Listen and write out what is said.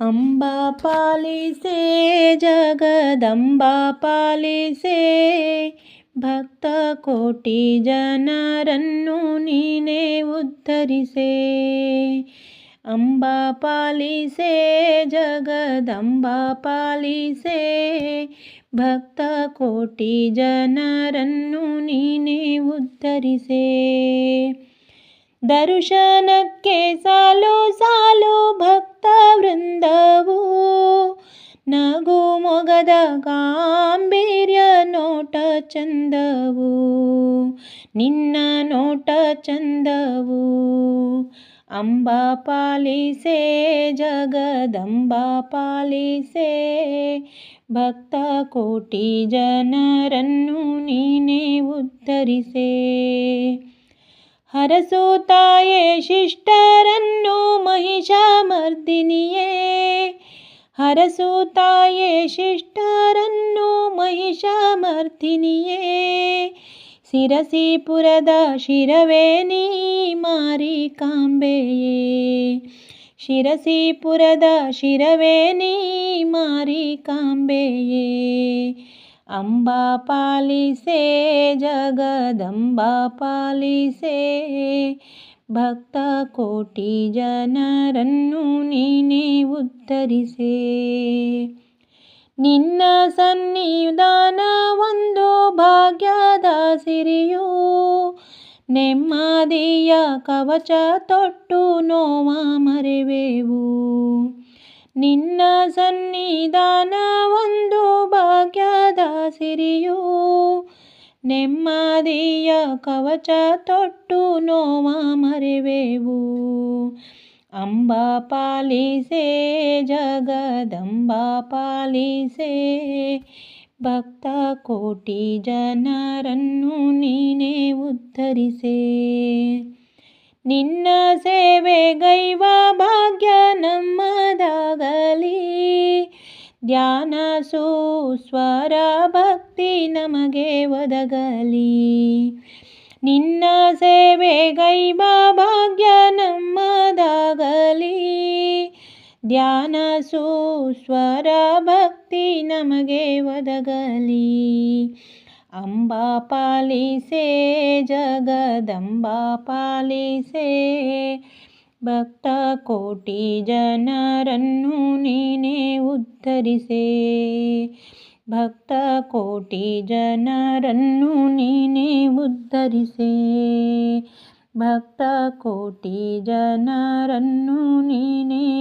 ಅಂಬಾ ಪಾಲಿಸೆ, ಜಗದಂಬಾ ಪಾಲಿಸೆ. ಭಕ್ತ ಕೋಟಿ ಜನರನ್ನು ನೀನೇ ಉದ್ಧರಿಸೆ. ಅಂಬಾ ಪಾಲಿಸೆ, ಜಗದಂಬಾ ಪಾಲಿಸೆ. ಭಕ್ತ ಕೋಟಿ ಜನರನ್ನು ನೀನೇ ಉದ್ಧರಿಸೆ. ದರ್ಶನಕ್ಕೆ ಮೊಗದ ಗಾಂಭೀರ್ಯ ನೋಟ ಚಂದವು, ನಿನ್ನ ನೋಟ ಚಂದವು. ಅಂಬಾ ಪಾಲಿಸೆ ಜಗದಂಬಾ ಪಾಲಿಸೆ, ಭಕ್ತ ಕೋಟಿ ಜನರನ್ನು ನೀನೇ ಉದ್ಧರಿಸೆ. ಹರಸುತ್ತಾಯೇ ಶಿಷ್ಟರನ್ನು ಮಹಿಷಮರ್ದಿನಿಯೇ ಹರಸುತ್ತಾಯೇ ಶಿಷ್ಟರನ್ನು ಮಹಿಷಾಮರ್ಥಿನಿಯೇ ಶಿರಸಿಪುರದ ಶಿರವೇ ನೀ ಮಾರಿಕಾಂಬೆಯೇ ಶಿರಸಿಪುರದ ಶಿರವೇ ನೀ ಮಾರಿಕಾಂಬೆಯೇ ಅಂಬಾ ಪಾಲಿಸೆ ಜಗದಂಬಾ ಪಾಲಿಸೆ. ಭಕ್ತ ಕೋಟಿ ಜನರನ್ನು ನೀನೇ ಉತ್ತರಿಸೆ. ನಿನ್ನ ಸನ್ನಿಧಾನ ಒಂದು ಭಾಗ್ಯದ ಸಿರಿಯು, ನೆಮ್ಮದಿಯ ಕವಚ ತೊಟ್ಟು ನೋವ ಮರೆವೆವು. ನಿನ್ನ ಸನ್ನಿಧಾನ ನೆಮ್ಮದಿಯ ಕವಚ ತೊಟ್ಟು ನೋವ ಮರೆವೆವು. ಅಂಬಾ ಪಾಲಿಸೆ, ಜಗದಂಬಾ ಪಾಲಿಸೆ. ಭಕ್ತ ಕೋಟಿ ಜನರನ್ನು ನೀನೇ ಉದ್ಧರಿಸೆ. ನಿನ್ನ ಸೇವೆಗೈವ ಭಾಗ್ಯ ನಮ್ಮದಾಗಲಿ. ಧ್ಯಾನ ಸುಸ್ವರ ಭಕ್ತಿ ನಮಗೆ ಒದಗಲಿ. ನಿನ್ನ ಸೇವೆ ಗೈಬ ಭಾಗ್ಯ ನಮ್ಮದಾಗಲಿ. ಧ್ಯಾನ ಸುಸ್ವರ ಭಕ್ತಿ ನಮಗೆ ಒದಗಲಿ. ಅಂಬಾ ಪಾಲಿಸೆ ಜಗದಂಬಾ ಪಾಲಿಸೆ. ಭಕ್ತ ಕೋಟಿ ಜನರನ್ನು ನೀನೆ ಉದ್ಧರಿಸೆ. ಭಕ್ತ ಕೋಟಿ ಜನರನ್ನು ನೀನೇ ಉದ್ಧರಿಸೆ. ಭಕ್ತ ಕೋಟಿ ಜನರನ್ನು ನೀನೇ